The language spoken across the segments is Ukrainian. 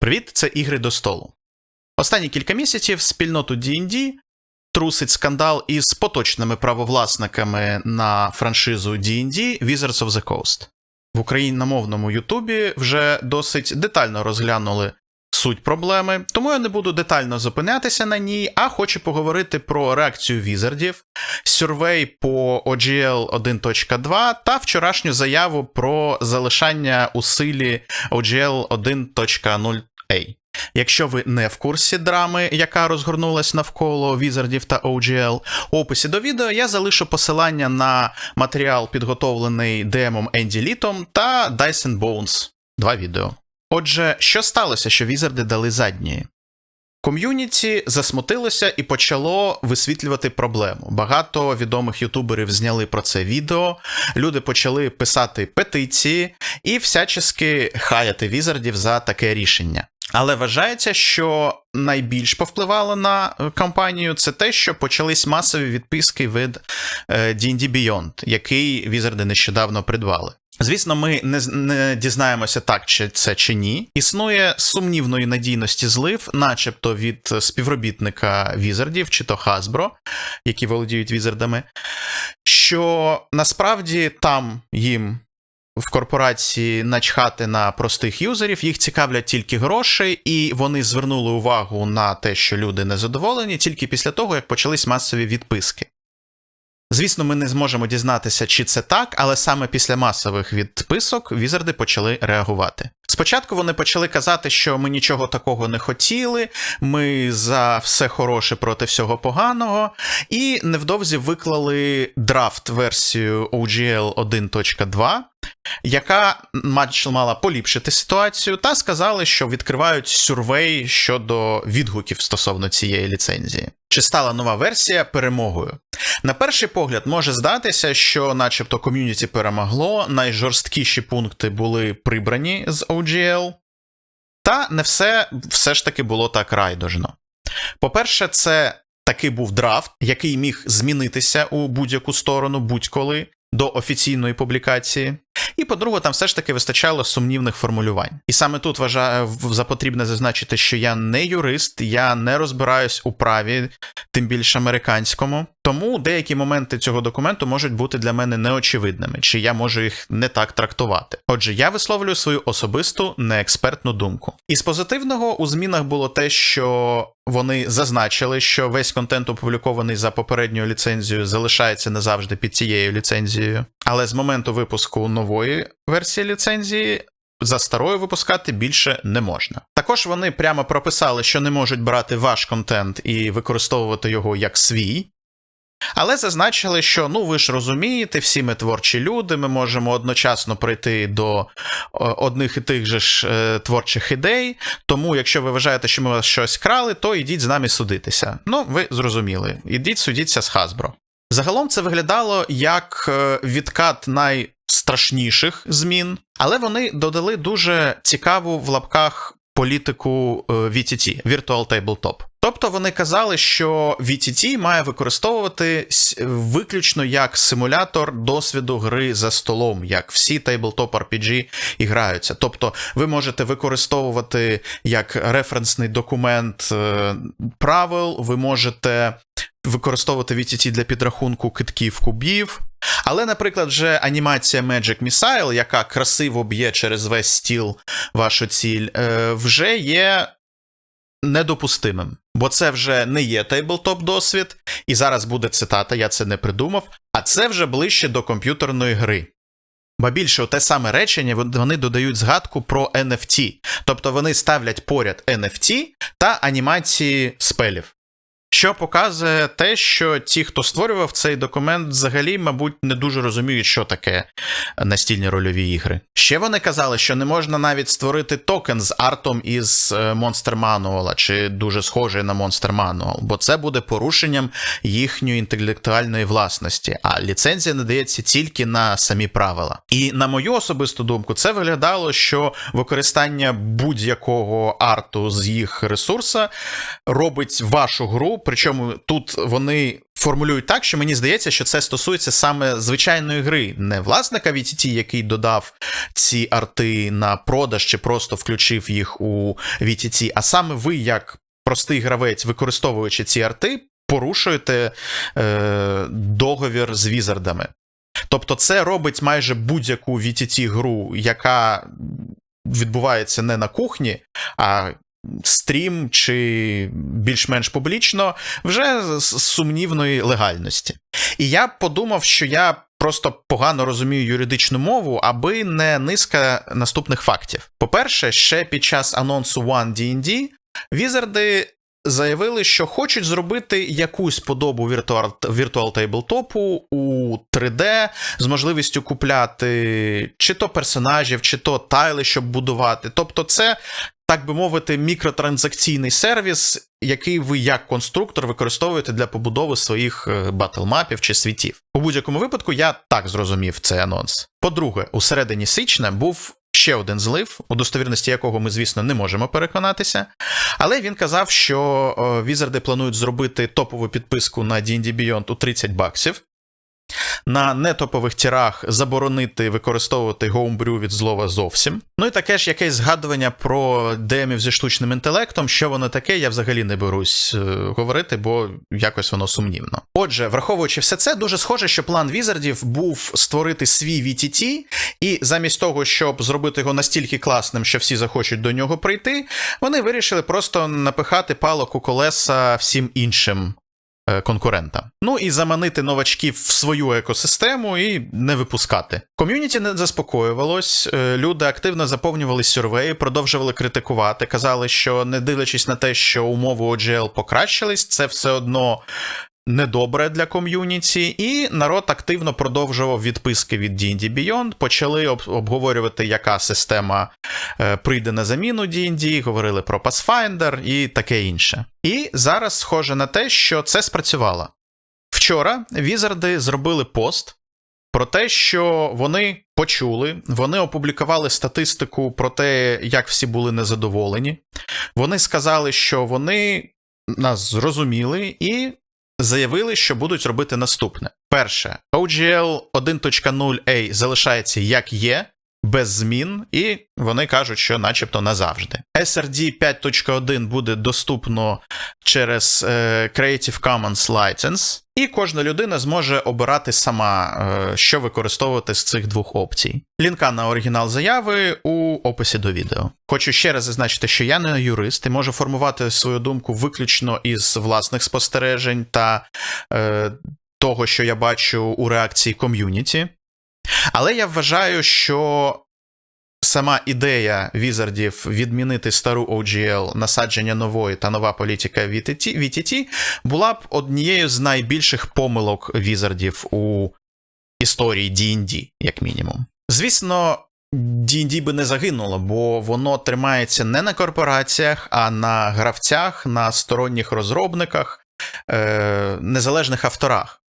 Привіт, це ігри до столу. Останні кілька місяців спільноту D&D трусить скандал із поточними правовласниками на франшизу D&D Wizards of the Coast. В україномовному Ютубі вже досить детально розглянули суть проблеми, тому я не буду детально зупинятися на ній, а хочу поговорити про реакцію візардів, сюрвей по OGL 1.2 та вчорашню заяву про залишання у силі OGL 1.0A. Якщо ви не в курсі драми, яка розгорнулась навколо візардів та OGL, у описі до відео я залишу посилання на матеріал, підготовлений демом Енді Літом та Dyson Bones. Два відео. Отже, що сталося, що візарди дали задньої? Ком'юніті засмутилося і почало висвітлювати проблему. Багато відомих ютуберів зняли про це відео. Люди почали писати петиції і всячески хаяти візардів за таке рішення. Але вважається, що найбільш повпливало на е, кампанію це те, що почались масові відписки від е, D&D Beyond, який візарди нещодавно придбали. Звісно, ми не, не дізнаємося так, чи це чи ні. Існує сумнівної надійності злив, начебто від співробітника візардів, чи то Hasbro, які володіють візардами, що насправді там їм в корпорації начхати на простих юзерів, їх цікавлять тільки гроші, і вони звернули увагу на те, що люди незадоволені, тільки після того, як почались масові відписки. Звісно, ми не зможемо дізнатися, чи це так, але саме після масових відписок візарди почали реагувати. Спочатку вони почали казати, що ми нічого такого не хотіли, ми за все хороше проти всього поганого, і невдовзі виклали драфт-версію OGL 1.2, яка мала поліпшити ситуацію, та сказали, що відкривають сюрвей щодо відгуків стосовно цієї ліцензії. Чи стала нова версія перемогою? На перший погляд може здатися, що, начебто, ком'юніті перемогло, найжорсткіші пункти були прибрані з OGL, та не все все ж таки було так райдужно. По-перше, це такий був драфт, який міг змінитися у будь-яку сторону будь-коли до офіційної публікації. І по-друге, там все ж таки вистачало сумнівних формулювань. І саме тут вважаю за потрібне зазначити, що я не юрист, я не розбираюсь у праві, тим більше американському. Тому деякі моменти цього документу можуть бути для мене неочевидними, чи я можу їх не так трактувати. Отже, я висловлюю свою особисту неекспертну думку. Із позитивного у змінах було те, що вони зазначили, що весь контент, опублікований за попередньою ліцензією, залишається назавжди під цією ліцензією. Але з моменту випуску нової версії ліцензії за старою випускати більше не можна. Також вони прямо прописали, що не можуть брати ваш контент і використовувати його як свій. Але зазначили, що ну ви ж розумієте, всі ми творчі люди, ми можемо одночасно прийти до одних і тих же ж е, творчих ідей. Тому, якщо ви вважаєте, що ми вас щось крали, то йдіть з нами судитися. Ну, ви зрозуміли, ідіть судіться з Hasbro. Загалом це виглядало як е, відкат найстрашніших змін, але вони додали дуже цікаву в лапках політику е, VTT – Virtual Tabletop. Тобто вони казали, що VTT має використовуватись виключно як симулятор досвіду гри за столом, як всі Tabletop RPG іграються. Тобто ви можете використовувати як референсний документ е, правил, ви можете використовувати VTT для підрахунку китків кубів. Але, наприклад, вже анімація Magic Missile, яка красиво б'є через весь стіл вашу ціль, е, вже є недопустимим. Бо це вже не є тейблтоп досвід, і зараз буде цитата, я це не придумав, а це вже ближче до комп'ютерної гри. Ба більше те саме речення вони додають згадку про NFT, тобто вони ставлять поряд NFT та анімації спелів. Що показує те, що ті, хто створював цей документ, взагалі, мабуть, не дуже розуміють, що таке настільні рольові ігри. Ще вони казали, що не можна навіть створити токен з артом із е, Monster Manual, чи дуже схожий на Monster Manual, бо це буде порушенням їхньої інтелектуальної власності, а ліцензія надається тільки на самі правила. І на мою особисту думку, це виглядало, що використання будь-якого арту з їх ресурса робить вашу гру Причому тут вони формулюють так, що мені здається, що це стосується саме звичайної гри, не власника VTT, який додав ці арти на продаж чи просто включив їх у VTT, а саме ви, як простий гравець, використовуючи ці арти, порушуєте е, договір з візардами. Тобто, це робить майже будь-яку VTT гру, яка відбувається не на кухні, а стрім чи більш-менш публічно, вже з сумнівної легальності. І я подумав, що я просто погано розумію юридичну мову, аби не низка наступних фактів. По-перше, ще під час анонсу One D&D візарди заявили, що хочуть зробити якусь подобу Virtual Tabletop у 3D з можливістю купляти чи то персонажів, чи то тайли, щоб будувати. Тобто, це. Так би мовити, мікротранзакційний сервіс, який ви як конструктор використовуєте для побудови своїх батлмапів чи світів. У будь-якому випадку я так зрозумів цей анонс. По-друге, у середині січня був ще один злив, у достовірності якого ми, звісно, не можемо переконатися. Але він казав, що візарди планують зробити топову підписку на D&D Beyond у 30 баксів. На нетопових тірах заборонити використовувати гоумбрю від злова зовсім. Ну і таке ж якесь згадування про демів зі штучним інтелектом, що воно таке, я взагалі не берусь е, говорити, бо якось воно сумнівно. Отже, враховуючи все це, дуже схоже, що план візардів був створити свій VTT, і замість того, щоб зробити його настільки класним, що всі захочуть до нього прийти, вони вирішили просто напихати палок у колеса всім іншим конкурента. Ну і заманити новачків в свою екосистему і не випускати. Ком'юніті не заспокоювалось, люди активно заповнювали сюрвеї, продовжували критикувати, казали, що не дивлячись на те, що умови OGL покращились, це все одно. Недобре для ком'юніті, і народ активно продовжував відписки від D&D Beyond, почали об обговорювати, яка система е, прийде на заміну D&D, говорили про Pathfinder і таке інше. І зараз схоже на те, що це спрацювало. Вчора візарди зробили пост про те, що вони почули, вони опублікували статистику про те, як всі були незадоволені. Вони сказали, що вони нас зрозуміли і заявили, що будуть робити наступне: перше, OGL 1.0A залишається як є, без змін, і вони кажуть, що начебто назавжди. SRD 5.1 буде доступно через е, Creative Commons License, і кожна людина зможе обирати сама, е, що використовувати з цих двох опцій. Лінка на оригінал заяви у описі до відео. Хочу ще раз зазначити, що я не юрист і можу формувати свою думку виключно із власних спостережень та е, того, що я бачу у реакції ком'юніті. Але я вважаю, що сама ідея візардів відмінити стару OGL, насадження нової та нова політика VTT, була б однією з найбільших помилок візардів у історії D&D, як мінімум. Звісно. D&D би не загинуло, бо воно тримається не на корпораціях, а на гравцях, на сторонніх розробниках, е- незалежних авторах.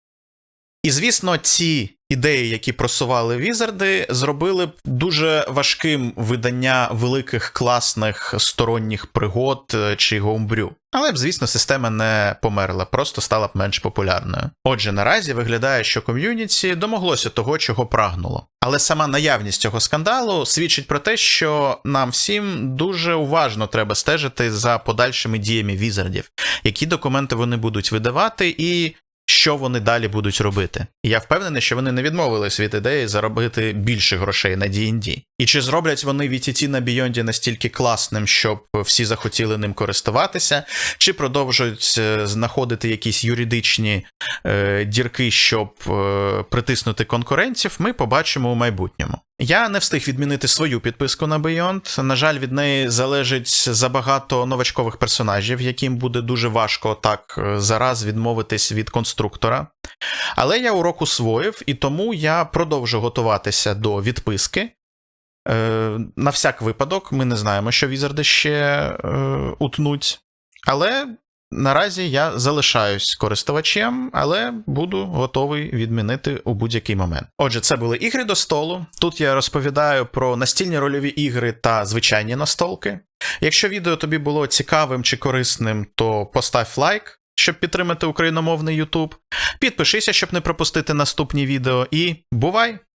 І звісно, ці ідеї, які просували візарди, зробили б дуже важким видання великих класних сторонніх пригод е, чи гоумбрю. Але б, звісно, система не померла, просто стала б менш популярною. Отже, наразі виглядає, що ком'юніті домоглося того, чого прагнуло. Але сама наявність цього скандалу свідчить про те, що нам всім дуже уважно треба стежити за подальшими діями візардів, які документи вони будуть видавати, і що вони далі будуть робити. І я впевнений, що вони не відмовились від ідеї заробити більше грошей на D&D. І чи зроблять вони VTT на Beyond настільки класним, щоб всі захотіли ним користуватися, чи продовжують е, знаходити якісь юридичні е, дірки, щоб е, притиснути конкурентів, ми побачимо у майбутньому. Я не встиг відмінити свою підписку на Beyond. На жаль, від неї залежить забагато новачкових персонажів, яким буде дуже важко так е, зараз відмовитись від конструктора. Але я урок усвоїв, і тому я продовжу готуватися до відписки. Е, На всяк випадок, ми не знаємо, що візарди ще е, утнуть. Але наразі я залишаюсь користувачем, але буду готовий відмінити у будь-який момент. Отже, це були ігри до столу. Тут я розповідаю про настільні рольові ігри та звичайні настолки. Якщо відео тобі було цікавим чи корисним, то постав лайк. щоб підтримати україномовний YouTube. Підпишися, щоб не пропустити наступні відео. І бувай!